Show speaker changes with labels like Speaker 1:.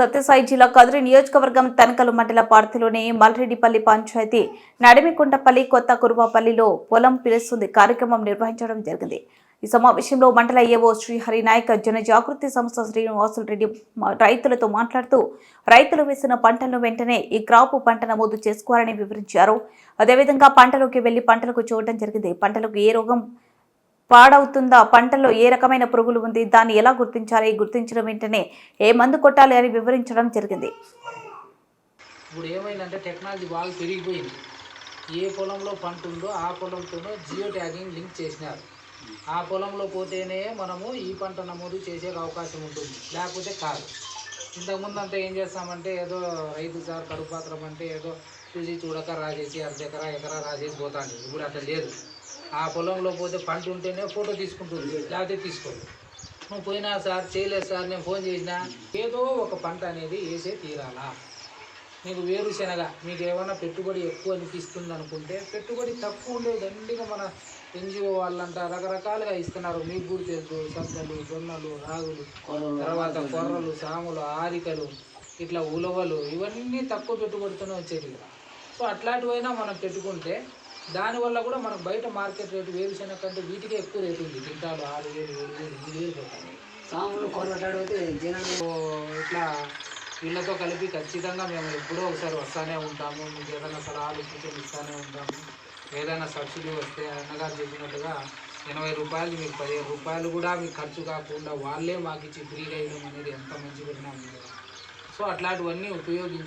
Speaker 1: సత్యసాయి జిల్లా కదిరి నియోజకవర్గం తనకలు మండల పార్థిలోని మల్రెడ్డిపల్లి పంచాయతీ నడిమికుంటపల్లి కొత్త కురువాపల్లిలో పొలం పిలుస్తుంది కార్యక్రమం నిర్వహించడం జరిగింది. ఈ సమావేశంలో మండల ఏవో శ్రీహరి నాయక్ జనజాగృతి సంస్థ శ్రీనివాసులు రెడ్డి రైతులతో మాట్లాడుతూ రైతులు వేసిన పంటలను వెంటనే ఈ క్రాపు పంట నమోదు చేసుకోవాలని వివరించారు. అదేవిధంగా పంటలోకి వెళ్ళి పంటలకు చూడటం జరిగింది. పంటలకు ఏ రోగం పాడవుతుందా? పంటలో ఏ రకమైన పురుగులు ఉంది? దాన్ని ఎలా గుర్తించాలి? గుర్తించడం వెంటనే ఏ మందు కొట్టాలి అని వివరించడం జరిగింది.
Speaker 2: ఇప్పుడు ఏమైందంటే టెక్నాలజీ బాగా పెరిగిపోయింది. ఏ పొలంలో పంట ఉందో ఆ పొలంతోనో జియో ట్యాగింగ్ లింక్ చేసినారు. ఆ పొలంలో పోతేనే మనము ఈ పంట నమోదు చేసే అవకాశం ఉంటుంది. లేకపోతే కాదు. ఇంతకుముందు అంతా ఏం చేస్తామంటే ఏదో రైతు సార్ కడుపు పాత్రం అంటే ఏదో చూసి చూడక రాజేసి అర్ధ ఎకరా ఎకరా రాజేసి పోతాండి. ఇప్పుడు అట్లా లేదు. ఆ పొలంలో పోతే పంట ఉంటేనే ఫోటో తీసుకుంటుంది లేకపోతే తీసుకోదు. నువ్వు పోయినా సార్ చేయలేదు సార్ నేను ఫోన్ చేసినా ఏదో ఒక పంట అనేది వేసే తీరాలా? మీకు వేరుశెనగ మీకు ఏమైనా పెట్టుబడి ఎక్కువ అనిపిస్తుంది అనుకుంటే పెట్టుబడి తక్కువ ఉండేది దండిగా మన ఎన్జిఓ వాళ్ళంతా రకరకాలుగా ఇస్తున్నారు. మీకు కూడా తెలుసు సద్దలు జొన్నలు రాగులు తర్వాత కొర్రలు సాములు ఆరికలు ఇట్లా ఉలవలు ఇవన్నీ తక్కువ పెట్టుబడితోనే వచ్చేది సో అట్లాంటివైనా మనం పెట్టుకుంటే దానివల్ల కూడా మనకు బయట మార్కెట్ రేటు వేరుశెనగ కంటే వీటికే ఎక్కువ రేటు ఉంది. క్వింటాలు ఆరు వేలు ఏడు వేలు ఎనిమిది వేలు పోతాయి.
Speaker 3: సాములు కొరటాడితే జనాలు
Speaker 2: సో ఇట్లా వీళ్ళతో కలిపి ఖచ్చితంగా మేము ఎప్పుడో ఒకసారి వస్తానే ఉంటాము. మీకు ఏదైనా సలహాలు సూచనలు ఇస్తానే ఉంటాము. ఏదైనా సబ్సిడీ వస్తే అన్నగారు చెప్పినట్టుగా ఎనభై రూపాయలు మీకు పదిహేను రూపాయలు కూడా మీకు ఖర్చు కాకుండా వాళ్ళే మాకు ఇచ్చి ఫ్రీగా ఇవ్వడం అనేది ఎంత మంచి పరిణామం సో అట్లాంటివన్నీ ఉపయోగించు